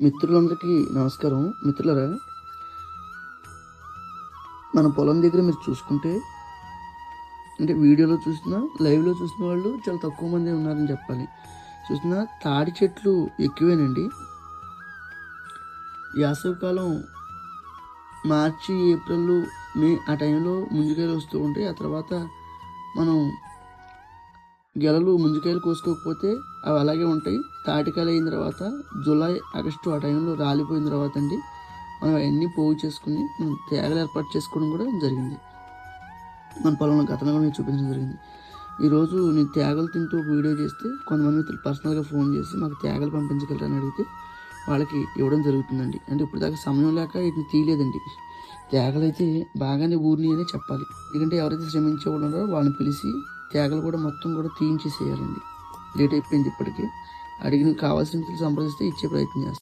మిత్రులందరికీ నమస్కారం. మిత్రులరా మన పొలం దగ్గర మీరు చూసుకుంటే అంటే వీడియోలో చూసిన లైవ్లో చూసిన వాళ్ళు చాలా తక్కువ మంది ఉన్నారని చెప్పాలి. చూసిన తాడి చెట్లు ఎక్కువేనండి. వేసవికాలం మార్చి ఏప్రిల్ మే ఆ టైంలో ముంజికాయలు వస్తూ ఉంటాయి. ఆ తర్వాత మనం గెలలు ముంజికాయలు కోసుకోకపోతే అవి అలాగే ఉంటాయి. తాటికాయలు అయిన తర్వాత జూలై ఆగస్టు ఆ టైంలో రాలిపోయిన తర్వాత అండి మనం అవన్నీ పోగు చేసుకుని మనం తేగలు ఏర్పాటు చేసుకోవడం కూడా జరిగింది. మన పొలంలో గతంలో కూడా మీకు చూపించడం జరిగింది. ఈరోజు నేను తేగలు తింటూ ఒక వీడియో చేస్తే కొంతమంది మిత్రులు పర్సనల్గా ఫోన్ చేసి మాకు తేగలు పంపించగలరని అడిగితే వాళ్ళకి ఇవ్వడం జరుగుతుందండి. అంటే ఇప్పుడు దాకా సమయం లేక వీటిని తీయలేదండి. తేగలు అయితే బాగానే ఊరిని అని చెప్పాలి. ఎందుకంటే ఎవరైతే శ్రమించే వాళ్ళు ఉన్నారో వాళ్ళని పిలిచి తేగలు కూడా మొత్తం కూడా తీయించేసేయాలండి. లేట్ అయిపోయింది ఇప్పటికీ. అడిగిన కావాల్సిన సంప్రదిస్తే ఇచ్చే ప్రయత్నం చేస్తాను